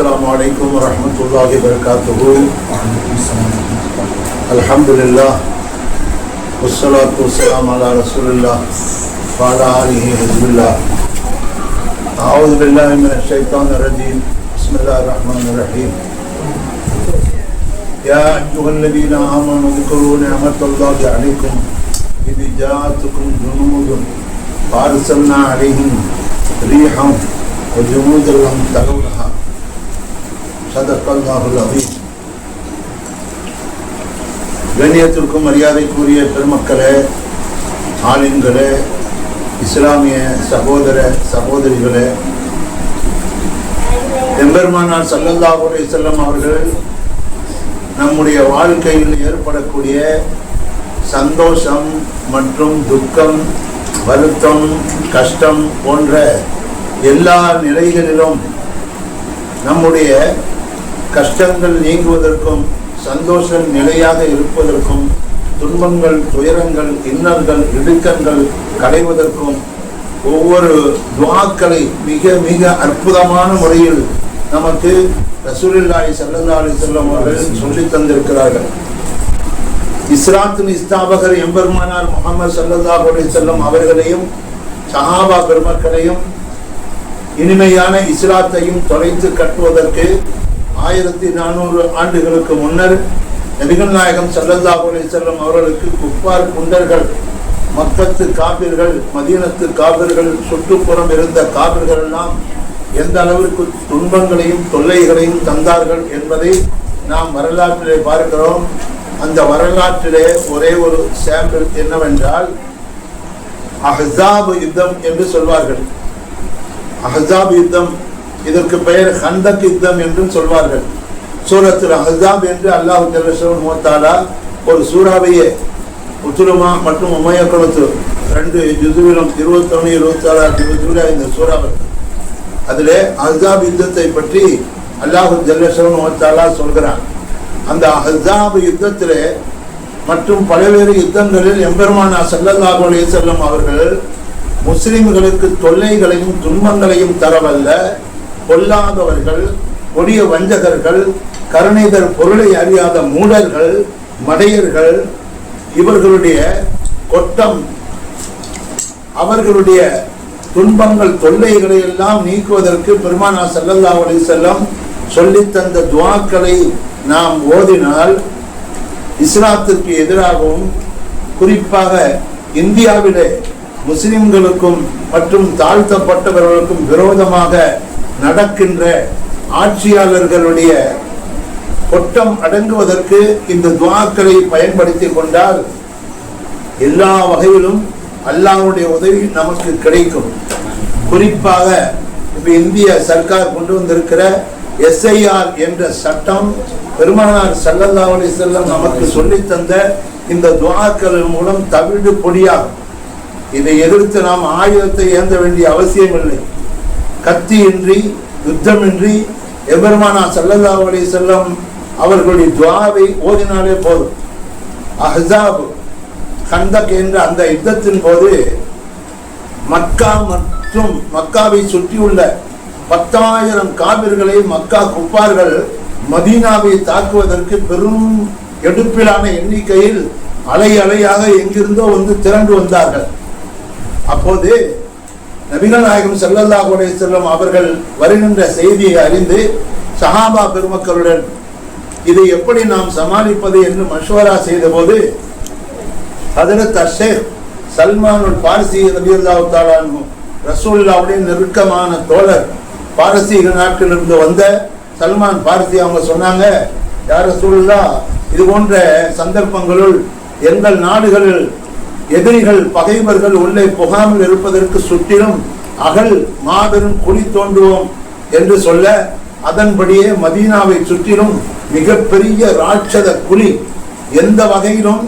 السلام عليكم ورحمة الله وبركاته. الحمد لله والصلاة والسلام على رسول الله وعلى آله حزب الله أعوذ بالله من الشيطان الرجيم. بسم الله الرحمن الرحيم. يا أيها الذين آمنوا اذكروا نعمة الله عليكم. إذ جاءتكم جنود فأرسلنا عليهم ريحا وجنودا لم ترونها சதக் அல்லாஹுல் அவீம் கண்ணியத்திற்கும் மரியாதைக்குரிய பெருமக்களே ஆளுங்களே இஸ்லாமிய சகோதர சகோதரிகளே எம்பெருமானார் சல்லல்லாஹுலே செல்லம் அவர்கள் நம்முடைய வாழ்க்கையில் ஏற்படக்கூடிய சந்தோஷம் மற்றும் துக்கம் வருத்தம் கஷ்டம் போன்ற எல்லா நிலைகளிலும் நம்முடைய கஷ்டங்கள் நீங்குவதற்கும் சந்தோஷம் நிலையாக இருப்பதற்கும் துன்பங்கள் துயரங்கள் இன்னல்கள் இடுக்கங்கள் களைவதற்கும் ஒவ்வொரு துவாக்களை மிக மிக அற்புதமான முறையில் நமக்கு ரசூலுல்லாஹி ஸல்லல்லாஹு அலைஹி அவர்கள் சொல்லி தந்திருக்கிறார்கள். இஸ்லாத்தின் இஸ்தாபகர் எம்பெருமானார் முகமது ஸல்லல்லாஹு அலி வஸல்லம் அவர்களையும் சஹாபா பெருமக்களையும் இனிமையான இஸ்லாத்தையும் தொலைத்து கட்டுவதற்கு ஆயிரத்தி நானூறு ஆண்டுகளுக்கு முன்னர் நபிகள் நாயகம் சல்லல்லா அலி செல்லம் அவர்களுக்கு குப்பார் குண்டர்கள் மக்கத்து காபிர்கள் மதீனத்து காபிர்கள் சுற்றுப்புறம் இருந்த காபிர்கள் எல்லாம் எந்த அளவிற்கு துன்பங்களையும் தொல்லைகளையும் தந்தார்கள் என்பதை நாம் வரலாற்றிலே பார்க்கிறோம். அந்த வரலாற்றிலே ஒரே ஒரு சாம்பிள் என்னவென்றால் அஹ்ஸாப் யுத்தம் என்று சொல்வார்கள். அஹ்ஸாப் யுத்தம் இதற்கு பெயர் ஹந்தக் யுத்தம் என்றும் சொல்வார்கள். சூரத்துல் அஹாப் என்று அல்லாஹு ஜல்லஷன் மோத்தாலா ஒரு சூறாவையே உத்துருமா மற்றும் உமையக்குளத்து ரெண்டு ஜுதுவிலும் இருபத்தொன்னு இருபத்தி ஆறு ஜூலா இந்த சூறாவை அதிலே அஹாப் யுத்தத்தை பற்றி அல்லாஹு ஜல்லஷன் மோத்தாலா சொல்கிறான். அந்த அஹாப் யுத்தத்திலே மற்றும் பல்வேறு யுத்தங்களில் எம்பெருமானா சல்லல்லாஹு அலைஹி செல்லும் அவர்கள் முஸ்லிம்களுக்கு தொல்லைகளையும் துன்பங்களையும் தரவல்ல பொல்லாதவர்கள் கொடிய வஞ்சகர்கள் கருணைதர் பொருளை அறியாத மூடர்கள் மடையர்கள் இவர்களுடைய கொட்டம் அவர்களுடைய துன்பங்கள் தொல்லைகளை எல்லாம் நீக்குவதற்கு பெருமானா ஸல்லல்லாஹு செல்லம் சொல்லி தந்த துவாக்களை நாம் ஓதினால் இஸ்லாத்திற்கு எதிராகவும் குறிப்பாக இந்தியாவிலே முஸ்லிம்களுக்கும் மற்றும் தாழ்த்தப்பட்டவர்களுக்கும் விரோதமாக நடக்கின்ற ஆட்சியாளர்களுடைய கொட்டம் அடங்குவதற்கு இந்த துவாக்களை பயன்படுத்தி கொண்டால் எல்லா வகையிலும் அல்லாவுடைய உதவி நமக்கு கிடைக்கும். குறிப்பாக இப்போ இந்திய சர்க்கார் கொண்டு வந்திருக்கிற எஸ்ஐஆர் என்ற சட்டம் பெருமானார் சல்லல்லா அலி செல்லம் நமக்கு சொல்லித் தந்த இந்த துவாக்கள் மூலம் தவிடு பொடியாகும். இதை எதிர்த்து நாம் ஆயுதத்தை ஏந்த வேண்டிய அவசியமில்லை. கத்தியின்றி யுத்தமின்றி எபெருமானா சல்லல்லா அலி செல்லம் அவர்களுடைய துவாவை ஓதினாலே போதும். அஹாப் கந்தக் என்ற அந்த யுத்தத்தின் போது மக்கா மற்றும் மக்காவை சுற்றியுள்ள பத்தாயிரம் காவிர்களை மக்கா குப்பார்கள் மதீனாவை தாக்குவதற்கு பெரும் எடுப்பிலான எண்ணிக்கையில் அலை அலையாக எங்கிருந்தோ வந்து திரண்டு வந்தார்கள். அப்போது நபிகள் நாயகம் செல்லல்லா அலைஹி செல்லும் அவர்கள் வருகின்ற செய்தியை அறிந்து சஹாபா பெருமக்களுடன் இதை எப்படி நாம் சமாளிப்பது என்று மஷ்வரா செய்தபோது ஹதரத் அஷேர் சல்மானுல் பாரசி ரபியுல்லாஹு ரசூல்லாவுடைய நெருக்கமான தோழர் பாரசீக நாட்டிலிருந்து வந்த சல்மான் பாரசி அவங்க சொன்னாங்க யார் ரசூலுல்லா இது போன்ற சந்தர்ப்பங்களுள் எங்கள் நாடுகளில் எதிரிகள் பகைவர்கள் உள்ளே புகாமல் இருப்பதற்கு சுற்றிலும் அகல் மாபெரும் குழி தோன்றுவோம் என்று சொல்ல அதன்படியே மதீனாவை சுற்றிலும் மிகப்பெரிய ராட்சத குழி. எந்த வகையிலும்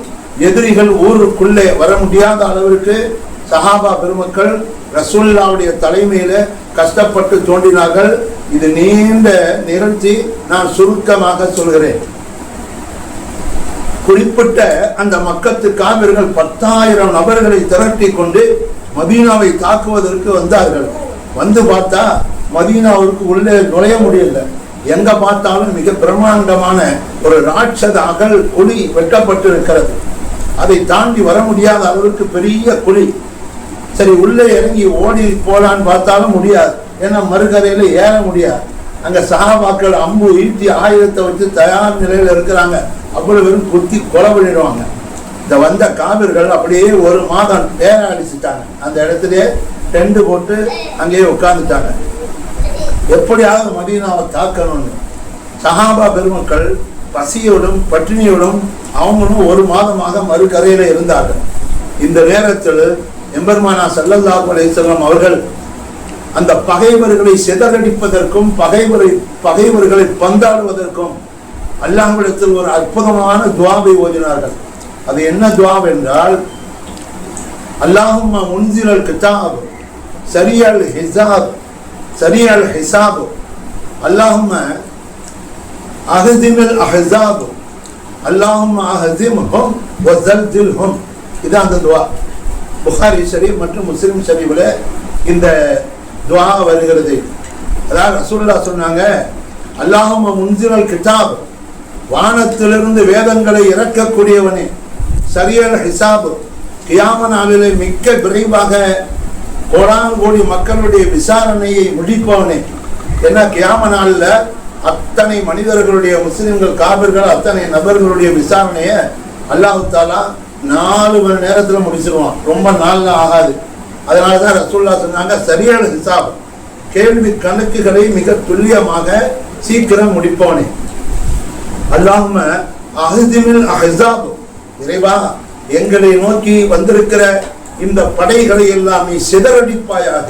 எதிரிகள் ஊருக்குள்ளே வர முடியாத அளவிற்கு சஹாபா பெருமக்கள் ரசூல்லாவுடைய தலைமையில கஷ்டப்பட்டு தோண்டினார்கள் இது நீண்ட நிகழ்ச்சி. நான் சுருக்கமாக சொல்கிறேன். குறிப்பிட்ட அந்த மக்கத்து காவிர்கள் பத்தாயிரம் நபர்களை திரட்டி கொண்டு மதீனாவை தாக்குவதற்கு வந்தார்கள். வந்து பார்த்தா மதீனாவிற்கு உள்ளே நுழைய முடியல. எங்க பார்த்தாலும் மிக பிரம்மாண்டமான ஒரு ராட்சத அகல் குழி வெட்டப்பட்டிருக்கிறது. அதை தாண்டி வர முடியாத அளவுக்கு பெரிய குழி. சரி உள்ளே இறங்கி ஓடி போலான்னு பார்த்தாலும் முடியாது. ஏன்னா மறுகதையில ஏற முடியாது. அங்க சகாபாக்கள் அம்பு ஈட்டி ஆயுதத்தை வச்சு தயார் நிலையில இருக்கிறாங்க. அவ்வளவு பேரும் குத்தி கொலை பண்ணிடுவாங்க. இந்த வந்த காவிர்கள் அப்படியே ஒரு மாதம் நேர அடிச்சுட்டாங்க அந்த இடத்துலயே டெண்டு போட்டு அங்கேயே உட்கார்ந்துட்டாங்க. எப்படியாவது மதீனாவை தாக்கணும்னு. சஹாபா பெருமக்கள் பசியோடும் பட்டினியோடும் அவங்களும் ஒரு மாதமாக மறுகரையில இருந்தார்கள். இந்த நேரத்தில் எம்பெருமானா ஸல்லல்லாஹு அலைஹி அவர்கள் அந்த பகைவர்களை சிதறடிப்பதற்கும் பகைவரை பகைவர்களை பந்தாடுவதற்கும் அல்லாஹ்விடத்தில் ஒரு அற்புதமான துவாவை ஓதினார்கள். அது என்ன துவா என்றால் அல்லாஹும்ம முன்சிலல் கிதாப் சரியல் ஹிசாப் சரியல் ஹிசாப். அல்லாஹும் அஹதிமில் அஹசாப். அல்லாஹும் அஹதிம் ஹும் வசல்தில் ஹும் இது அந்த துவா. புகாரி ஷரீப் மற்றும் முஸ்லிம் ஷரீஃபில் இந்த துவா வருகிறது. அதாவது ரசூல்லா சொன்னாங்க அல்லாஹும் முன்சிரல் கிதாப் வானத்திலிருந்து வேதங்களை இறக்கக்கூடியவனே சரியான ஹிசாபு கியாம நாளிலே மிக்க விரைவாக கோடான் கோடி மக்களுடைய விசாரணையை முடிப்பவனே. என்ன கியாம நாளில் அத்தனை மனிதர்களுடைய முஸ்லிம்கள் காபிர்கள் அத்தனை நபர்களுடைய விசாரணையை அல்லாஹு தாலா நாலு மணி நேரத்தில் முடிச்சிருவான். ரொம்ப நாளில் ஆகாது. அதனால தான் ரசூல்லா சொன்னாங்க சரியான ஹிசாப். கேள்வி கணக்குகளை மிக துல்லியமாக சீக்கிரம் முடிப்பவனே. அல்லாம அஹதிமில் அஹசாப். இறைவா எங்களை நோக்கி வந்திருக்கிற இந்த படைகளை எல்லாம் நீ சிதறடிப்பாயாக.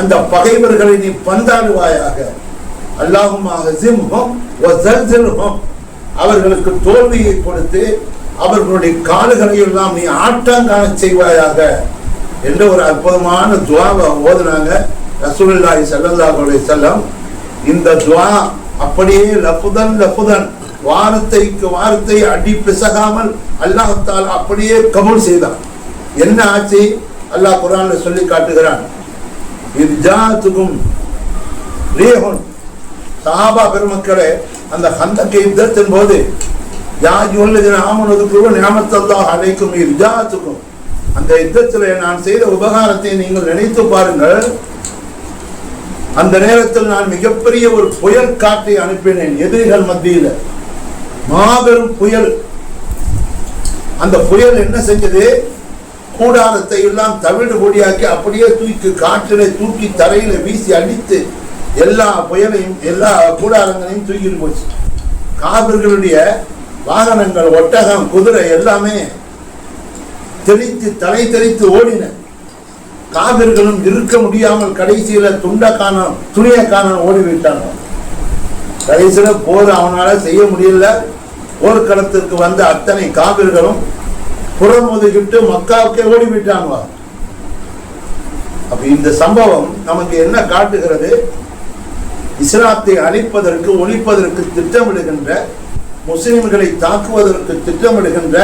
அந்த பகைவர்களை நீ பந்தாடுவாயாக. அல்லாஹும் அவர்களுக்கு தோல்வியை கொடுத்து அவர்களுடைய கால்களை எல்லாம் நீ ஆட்டங்காண செய்வாயாக. என்ற ஒரு அற்புதமான துவாவை ஓதுனாங்க. ரசூல்லாஹி ஸல்லல்லாஹு செல்லம் இந்த துவா அப்படியே லஃபுதன் லஃபுதன் வார்த்தைக்கு வார்த்தை அடி பிசகாமல் அல்லாஹத்தால் அப்படியே கபூல் செய்தான். என்ன ஆச்சு? அல்லாஹ் குரான் சொல்லி காட்டுகிறான். இது ஜாத்துக்கும் ரீஹுன். சஹாபா பெருமக்களே அந்த ஹந்தக்க யுத்தத்தின் போது யாஜுவல்லதின ஆமனதுக்குள்ள அனைக்கும் இது ஜாத்துக்கும். அந்த யுத்தத்தில் நான் செய்த உபகாரத்தை நீங்கள் நினைத்து பாருங்கள். அந்த நேரத்தில் நான் மிகப்பெரிய ஒரு புயல் காற்றை அனுப்பினேன் எதிரிகள் மத்தியில். மாபெரும் புயல். அந்த புயல் என்ன செஞ்சது? கூடாரத்தை எல்லாம் தவிடு பொடியாக்கி அப்படியே தூக்கி காற்றிலே தூக்கி தரையில வீசி அடித்து எல்லா புயலையும் எல்லா கூடாரங்களையும் தூக்கிட்டு போச்சு. காவிர்களுடைய வாகனங்கள் ஒட்டகம் குதிரை எல்லாமே தெளித்து தலை தெளித்து ஓடின. காவிர்களும் இருக்க முடியாமல் கடைசியில துண்ட காணம் துணிய காணம் ஓடி விட்டாங்க கடைசியில போர் அவனால செய்ய முடியல. போர்க்களத்திற்கு வந்த அத்தனை காவிர்களும் புறமுதுகிட்டு மக்காவுக்கே ஓடிவிட்டாங்க. அப்ப இந்த சம்பவம் நமக்கு என்ன காட்டுகிறது? இஸ்லாத்தை அழிப்பதற்கு ஒழிப்பதற்கு திட்டமிடுகின்ற முஸ்லிம்களை தாக்குவதற்கு திட்டமிடுகின்ற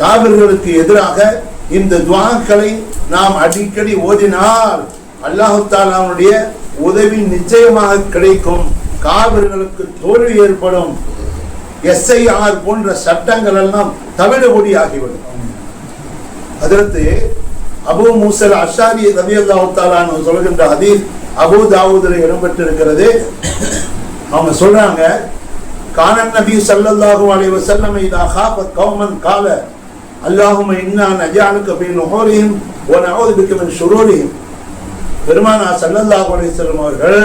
காவிர்களுக்கு எதிராக இந்த துவாக்களை நாம் அடிக்கடி ஓதினால் அல்லாஹு தாலாவுடைய உதவி நிச்சயமாக கிடைக்கும். காவிர்களுக்கு தோல்வி ஏற்படும். எஸ்ஐஆர் போன்ற சட்டங்கள் எல்லாம் தவிடுபொடி ஆகிவிடும். அதற்கு அபு மூசல் அஷாரி ரவி அல்லாஹு சொல்கின்ற ஹதீஸ் அபு தாவூதில் இடம்பெற்றிருக்கிறது. அவங்க சொல்றாங்க கானன் நபி சல்லல்லாஹு அலைஹி வஸல்லம் இதா கவுமன் கௌமன் கால அல்லாஹும் இன்னா நஜஅலுக ஃபீ நுஹூரிஹிம் வ நஊது பிக மின் பெருமானா ஸல்லல்லாஹு அவர்கள்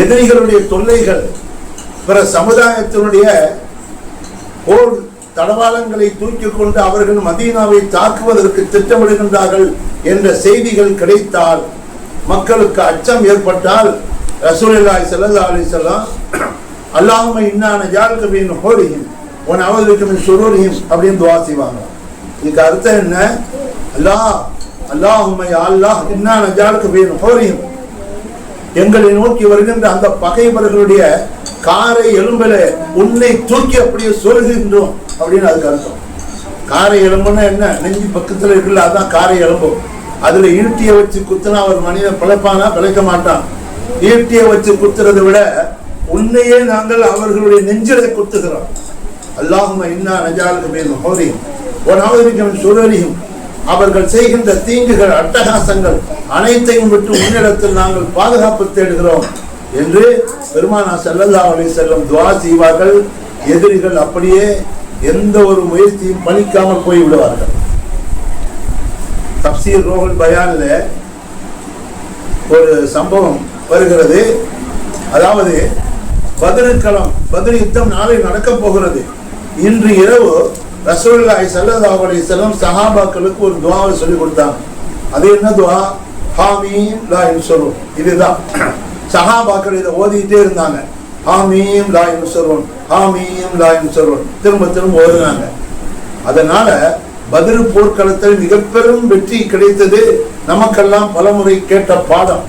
எதிரிகளுடைய தொல்லைகள் பிற சமுதாயத்தினுடைய போர் தடவாளங்களை தூக்கி கொண்டு அவர்கள் மதீனாவை தாக்குவதற்கு திட்டமிடுகின்றார்கள் என்ற செய்திகள் கிடைத்தால் மக்களுக்கு அச்சம் ஏற்பட்டால் ரசூலுல்லாஹி ஸல்லல்லாஹு அலைஹி அல்லாஹுமை இன்னான இன்னா நஜாலுக ஃபீ உன் அவர்களுக்கு சுரூரியும் அப்படின்னு துவா செய்வாங்க. இதுக்கு அர்த்தம் என்ன? அல்லாஹ் அல்லாஹும்ம யா அல்லாஹ் இன்னா நஜாலுக்கு ஃபீ ஹோரியும் எங்களை நோக்கி வருகின்ற அந்த பகைவர்களுடைய காரை எலும்பில உன்னை தூக்கி அப்படியே சொல்கின்றோம் அப்படின்னு அதுக்கு அர்த்தம். காரை எலும்புன்னா என்ன? நெஞ்சு பக்கத்தில் இருக்குல்ல அதுதான் காரை எலும்பு. அதுல ஈட்டியை வச்சு குத்துனா ஒரு மனிதன் பிழைப்பானா? பிழைக்க மாட்டான். ஈட்டியை வச்சு குத்துறதை விட உன்னையே நாங்கள் அவர்களுடைய நெஞ்சிலை குத்துகிறோம். அல்லாஹும் இன்னா நஜாலுக்கு ஹோரியும் அவர்கள் செய்கின்ற தீங்குகள் அட்டகாசங்கள் அனைத்தையும் விட்டு உன்னிடத்தில் நாங்கள் பாதுகாப்பு தேடுகிறோம் என்று பெருமானா செல்லல்லா அலி செல்லம் துவா செய்வார்கள். எதிரிகள் அப்படியே எந்த ஒரு முயற்சியும் பணிக்காமல் போய் விடுவார்கள். தப்சீர் ரோஹல் பயானில் ஒரு சம்பவம் வருகிறது. அதாவது பதினெட்களம் பதில் யுத்தம் நாளை நடக்கப் போகிறது. இன்று இரவு ரசூலுல்லாஹி ஸல்லல்லாஹு அலி செல்லம் சஹாபாக்களுக்கு ஒரு துவாவை சொல்லி கொடுத்தாங்க. அது என்ன துவா? ஹாமீம் லா யுன்சரும் இதுதான். சஹாபாக்கள் இதை ஓதிட்டே இருந்தாங்க. ஹாமீம் லா யுன்சரும் ஹாமீம் லா யுன்சரும் திரும்ப திரும்ப ஓதுனாங்க. அதனால பதில் போர்க்களத்தில் மிக பெரும் வெற்றி கிடைத்தது நமக்கெல்லாம் பலமுறை கேட்ட பாடம்.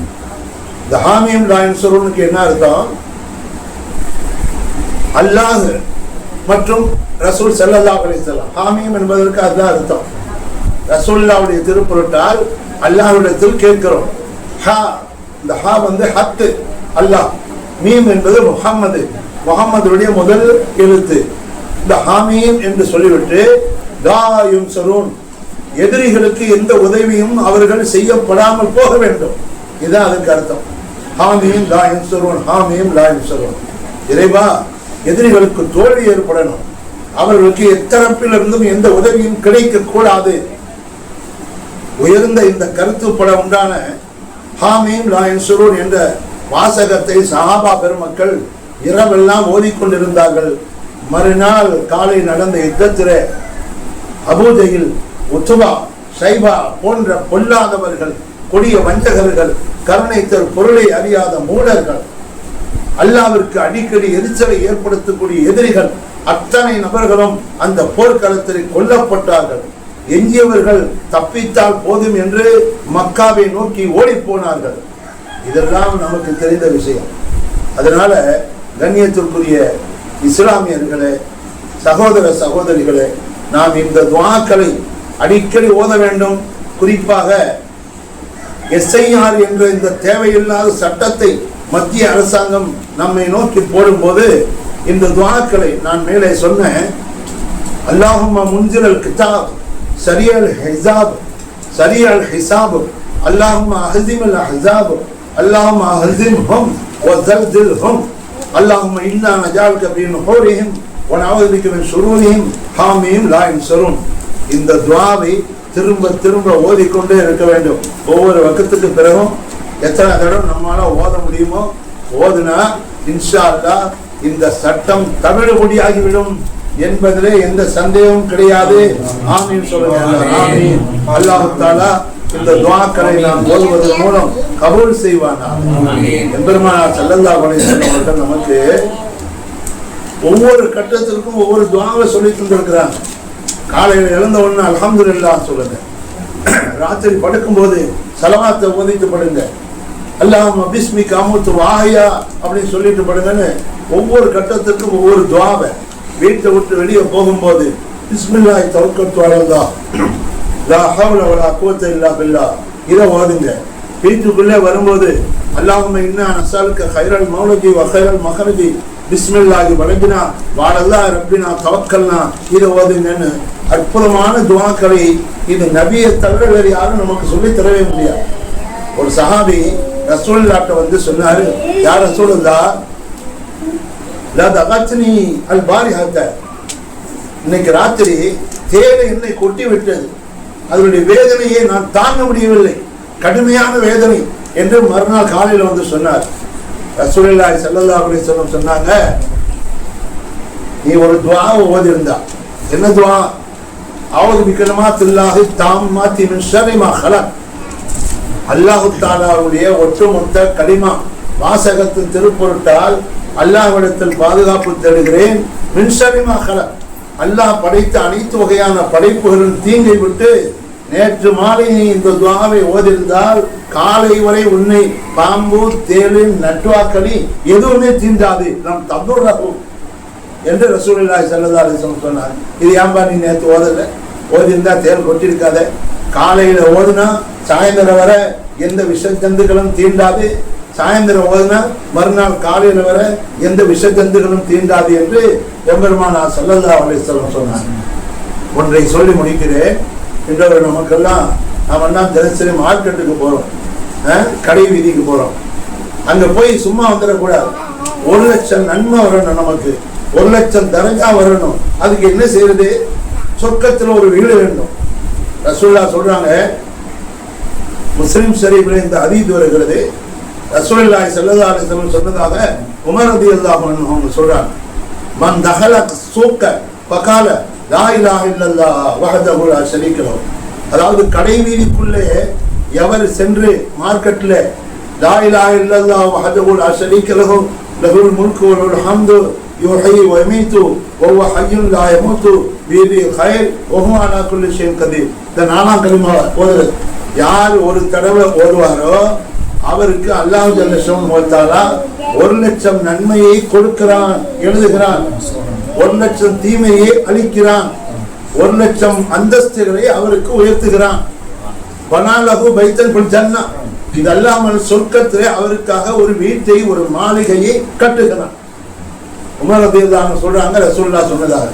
இந்த ஹாமியம் லாயின் யுன்சரும்னுக்கு என்ன அர்த்தம்? அல்லாஹ் மற்றும் ரசூல் செல்லல்லா அலிசல்லாம் ஹாமியம் என்பதற்கு அதுதான் அர்த்தம். ரசூல்லாவுடைய திருப்பொருட்டால் அல்லாஹ்விடத்தில் கேட்கிறோம். ஹா இந்த ஹா வந்து ஹத்து அல்லாஹ். மீம் என்பது முகம்மது முகம்மதுடைய முதல் எழுத்து. இந்த ஹாமீம் என்று சொல்லிவிட்டு தாயும் சரூன் எதிரிகளுக்கு எந்த உதவியும் அவர்கள் செய்யப்படாமல் போக வேண்டும். இதுதான் அதுக்கு அர்த்தம். ஹாமியும் லாயும் சரூன் ஹாமியும் லாயும் சரூன் இறைவா எதிரிகளுக்கு தோல்வி ஏற்படணும். அவர்களுக்கு எத்தரப்பிலிருந்தும் எந்த உதவியும் கிடைக்க கூடாது உயர்ந்த இந்த கருத்துப்பட உண்டான ஹாமீம் லாயன்சுரூன் என்ற வாசகத்தை சஹாபா பெருமக்கள் இரவெல்லாம் ஓதிக்கொண்டிருந்தார்கள். மறுநாள் காலை நடந்த யுத்தத்திலே அபூஜையில் உத்துபா சைபா போன்ற பொல்லாதவர்கள் கொடிய வஞ்சகர்கள் கருணைத்தர் பொருளை அறியாத மூடர்கள் அல்லாவிற்கு அடிக்கடி எரிச்சலை ஏற்படுத்தக்கூடிய எதிரிகள் அத்தனை நபர்களும் அந்த போர்க்களத்தில் கொல்லப்பட்டார்கள். எஞ்சியவர்கள் தப்பித்தால் போதும் என்று மக்காவை நோக்கி ஓடி போனார்கள். இதெல்லாம் நமக்கு தெரிந்த விஷயம். அதனால கண்ணியத்திற்குரிய இஸ்லாமியர்களே சகோதர சகோதரிகளே நாம் இந்த துவாக்களை அடிக்கடி ஓத வேண்டும். குறிப்பாக எஸ்ஐஆர் என்ற இந்த தேவையில்லாத சட்டத்தை மத்திய அரசாங்கம் நம்மை நோக்கி போடும்போது இந்த துவாக்களை நான் மேலே சொன்னேன். அல்லாஹுமா முன்ஜிரல் கிதாப் சரியல் ஹிசாப் சரியல் ஹிசாப் அல்லாஹுமா அஹிம் அல் ஹிசாப் அல்லாஹுமா அஹிம் ஹும் வசல்தில் ஹும் அல்லாஹுமா இல்லா நஜால் கபீன் ஹோரிஹிம் ஒனாவதுக்கு மின் சுரூரியும் ஹாமியும் லாயும் சொரும் இந்த துவாவை திரும்ப திரும்ப ஓதிக்கொண்டே இருக்க வேண்டும். ஒவ்வொரு வக்கத்துக்கு பிறகும் எத்தனை தடவை நம்மளால ஓத முடியுமோ ஓதுனா இன்ஷா இந்த சட்டம் தவிடுபடியாகிவிடும் என்பதிலே எந்த சந்தேகமும் கிடையாது. ஆமீன் சொல்லுங்க அல்லாஹ் தாலா இந்த துவாக்களை நாம் ஓதுவதன் மூலம் கபூல் செய்வானா? எம்பெருமானார் வஸல்லம் அவர்கள் நமக்கு ஒவ்வொரு கட்டத்திற்கும் ஒவ்வொரு துவாவை சொல்லி தந்திருக்கிறாங்க. காலையில் எழுந்த உடனே அல்ஹம்துலில்லாஹ் சொல்லுங்க. ராத்திரி படுக்கும்போது சலவாத்தை ஓதிட்டு படுங்க. அல்லாம பிஸ்மி காமுத்து வாயா அப்படின்னு சொல்லிட்டு படுங்கன்னு ஒவ்வொரு கட்டத்துக்கும் ஒவ்வொரு துவாவை வீட்டை விட்டு வெளியே போகும்போது பிஸ்மில்லாய் தவக்கத்து அலல்லா லா வலா இல்லா பில்லா. இதை ஓதுங்க. வீட்டுக்குள்ளே வரும்போது அல்லாஹும்ம இன்னா நஸ்அலுக்க ஹைரல் மௌலஜி வ கைரல் மஹரஜி. பிஸ்மில்லாஹி வலஜினா வாழல்லா ரப்பினா தவக்கல்னா இதை ஓதுங்கன்னு அற்புதமான துவாக்களை இது நபியை தவிர வேறு யாரும் நமக்கு சொல்லி தரவே முடியாது. ஒரு சஹாபி ரசூலுல்லாட்ட வந்து சொன்னாரு யார் ரசூலுல்லா லா தகத்னி அல் இன்னைக்கு ராத்திரி தேவை என்னை கொட்டி விட்டது அதனுடைய வேதனையை நான் தாங்க முடியவில்லை. கடுமையான வேதனை என்று மறுநாள் காலையில் வந்து சொன்னார். ரசூலாய் செல்லல்லா அப்படி சொல்ல சொன்னாங்க நீ ஒரு துவா ஓதிருந்தா. என்ன துஆ அவுது தாம் மாத்தி மின் சரிமா மா ஹலக். அல்லாஹு தாலாவுடைய ஒட்டுமொத்த கடிமா வாசகத்தின் திருப்பொருட்டால் அல்லாஹ்விடத்தில் பாதுகாப்பு தேடுகிறேன். மின்சரிமா கல அல்லாஹ் படைத்த அனைத்து வகையான படைப்புகளின் தீங்கை விட்டு நேற்று மாலை நீ இந்த துவாவை ஓதிருந்தால் காலை வரை உன்னை பாம்பு தேலு நட்டுவாக்களி எதுவுமே தீண்டாது. நம் தந்துரகும் என்று ரசூலாய் செல்லதாரி சொன்னார். இது ஏன்பா நீ நேற்று ஓதல? ஓதிருந்தா தேர் கொட்டிருக்காத காலையில் ஓதுனா சாயந்தரம் வர எந்த விஷ ஜந்துக்களும் தீண்டாது. சாயந்தரம் ஓதுனா மறுநாள் காலையில் வர எந்த விஷஜந்துகளும் தீண்டாது என்று எம்பெருமானா சல்லல்லா அலிஸ்லம் சொன்னார். ஒன்றை சொல்லி முடிக்கிறேன். இன்றொரு நமக்கெல்லாம் நம்ம என்ன தினசரி மார்க்கெட்டுக்கு போகிறோம் கடை வீதிக்கு போகிறோம் அங்கே போய் சும்மா வந்துடக்கூடாது. ஒரு லட்சம் நன்மை வரணும் நமக்கு. ஒரு லட்சம் தரஞ்சா வரணும். அதுக்கு என்ன செய்யறது சொர்க்கத்துல ஒரு வீடு வேண்டும். ரசூல்லா சொல்றாங்க முஸ்லிம் ஷரீஃபில் இந்த அதீத் வருகிறது. ரசூலுல்லாஹி செல்லதா அலைஹி சொன்னதாக உமர் அதி அல்லாஹன் அவங்க சொல்றாங்க. மன் தகல சூக்க பகால லா இலாஹ இல்லல்லாஹ் வஹதஹு லா அதாவது கடை வீதிக்குள்ளே எவர் சென்று மார்க்கெட்ல லா இலாஹ இல்லல்லாஹ் வஹதஹு லா லஹுல் முல்கு வல் ஹம்து யுஹ்யி வ யுமீத்து வஹுவ ஹய்யுன் லா யமூத்து பியதில் ஹயர் வஹுவ விஷயம் கதி இந்த நாலாம் கலிமா ஓதுறது யார் ஒரு தடவை ஓதுவாரோ அவருக்கு அல்லாஹ் ஜல்லஷம் ஓத்தாலா ஒரு லட்சம் நன்மையை கொடுக்கிறான் எழுதுகிறான். ஒரு லட்சம் தீமையை அளிக்கிறான் ஒரு லட்சம் அந்தஸ்துகளை அவருக்கு உயர்த்துகிறான். பனாலகு பைத்தன் பில் ஜன்னா. இது அல்லாமல் சொர்க்கத்திலே அவருக்காக ஒரு வீட்டை ஒரு மாளிகையை கட்டுகிறான். உமர் ரதியல்லாஹு சொல்றாங்க ரசூல்லா சொன்னதாக.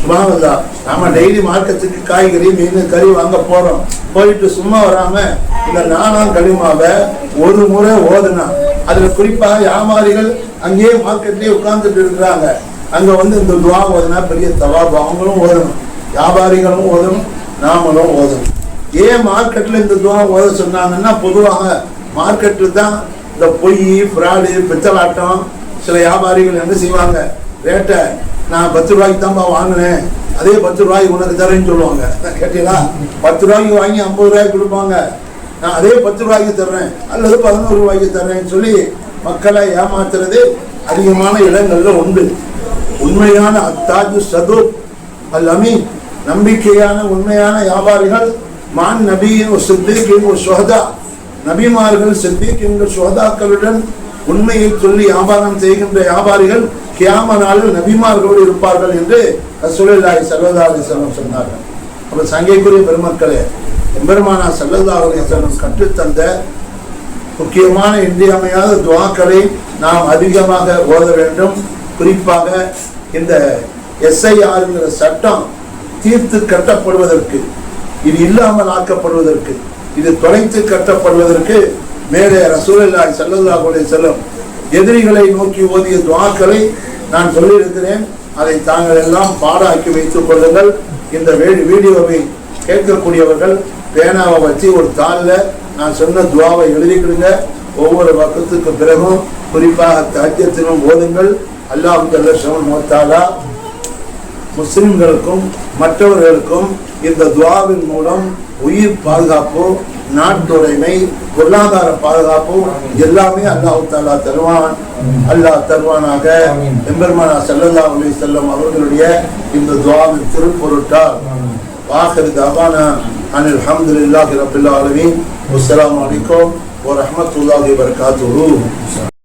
சுபானல்லா நாம டெய்லி மார்க்கெட்டுக்கு காய்கறி மீன் கறி வாங்க போறோம். போயிட்டு சும்மா வராம இந்த நானாம் களிமாவை ஒரு முறை ஓதுனா அதுல குறிப்பாக வியாபாரிகள் அங்கேயே மார்க்கெட்லயே உட்கார்ந்துட்டு இருக்கிறாங்க. அங்க வந்து இந்த துவா ஓதுனா பெரிய தவாபு. அவங்களும் ஓதணும். வியாபாரிகளும் ஓதணும். நாமளும் ஓதணும். ஏன் மார்க்கெட்ல இந்த துவா ஓத சொன்னாங்கன்னா பொதுவாக மார்க்கெட்ல தான் இந்த பொய் ஃப்ராடு பித்தலாட்டம் சில வியாபாரிகள் என்ன செய்வாங்க? ரேட்டை நான் பத்து ரூபாய்க்கு தான்ப்பா வாங்கினேன். அதே பத்து ரூபாய்க்கு உனக்கு தரேன்னு சொல்லுவாங்க. கேட்டீங்களா? பத்து ரூபாய்க்கு வாங்கி ஐம்பது ரூபாய்க்கு கொடுப்பாங்க. நான் அதே பத்து ரூபாய்க்கு தர்றேன். அல்லது பதினோரு ரூபாய்க்கு தர்றேன்னு சொல்லி மக்களை ஏமாத்துறது அதிகமான இடங்கள்ல உண்டு. உண்மையான அத்தாஜு சது அல் அமீன் நம்பிக்கையான உண்மையான வியாபாரிகள் மான் நபியின் ஒரு சித்திகின் ஒரு சுகதா. நபிமார்கள் சித்திகின்ற சுகதாக்களுடன் உண்மையை சொல்லி வியாபாரம் செய்கின்ற வியாபாரிகள் கியாம நாளில் நபிமார்களோடு இருப்பார்கள் என்று ரசூலாய் ஸல்லல்லாஹு செல்வம் சொன்னார்கள். அப்ப சங்கைக்குரிய பெருமக்களே எம்பெருமானா ஸல்லல்லாஹு செல்வம் கற்றுத்தந்த முக்கியமான இன்றியமையாத துவாக்களை நாம் அதிகமாக ஓத வேண்டும். குறிப்பாக இந்த எஸ்ஐஆருங்கிற சட்டம் தீர்த்து கட்டப்படுவதற்கு இது இல்லாமல் ஆக்கப்படுவதற்கு இது தொலைத்து கட்டப்படுவதற்கு மேலே ரசூலாய் செல்லல்லா கூட செல்லும் எதிரிகளை நோக்கி ஓதிய துவாக்களை நான் சொல்லியிருக்கிறேன். அதை தாங்கள் எல்லாம் பாடாக்கி வைத்துக் கொள்ளுங்கள். இந்த வீடியோவை கேட்கக்கூடியவர்கள் பேனாவை வச்சு ஒரு தாளில் நான் சொன்ன துவாவை எழுதிக்கிடுங்க. ஒவ்வொரு பக்கத்துக்கு பிறகும் குறிப்பாக தஹஜத்திலும் ஓதுங்கள். அல்லாஹ் ஜல்ல மோத்தாலா முஸ்லிம்களுக்கும் மற்றவர்களுக்கும் இந்த துவாவின் மூலம் உயிர் பாதுகாப்பு நாட்டுடைமை பொருளாதார பாதுகாப்பு எல்லாமே அல்லாஹ் தாலா தருவான். அல்லாஹ் தருவானாக. எம்பெருமானா ஸல்லல்லாஹு அலைஹி வஸல்லம் அவர்களுடைய இந்த துவாவின் திருப்பொருட்டால். வாஹிர் தவானா அனில் அல்ஹம்துலில்லாஹி ரப்பில் ஆலமீன். வஸ்ஸலாமு அலைக்கும் வரஹ்மத்துல்லாஹி வபரகாத்துஹு.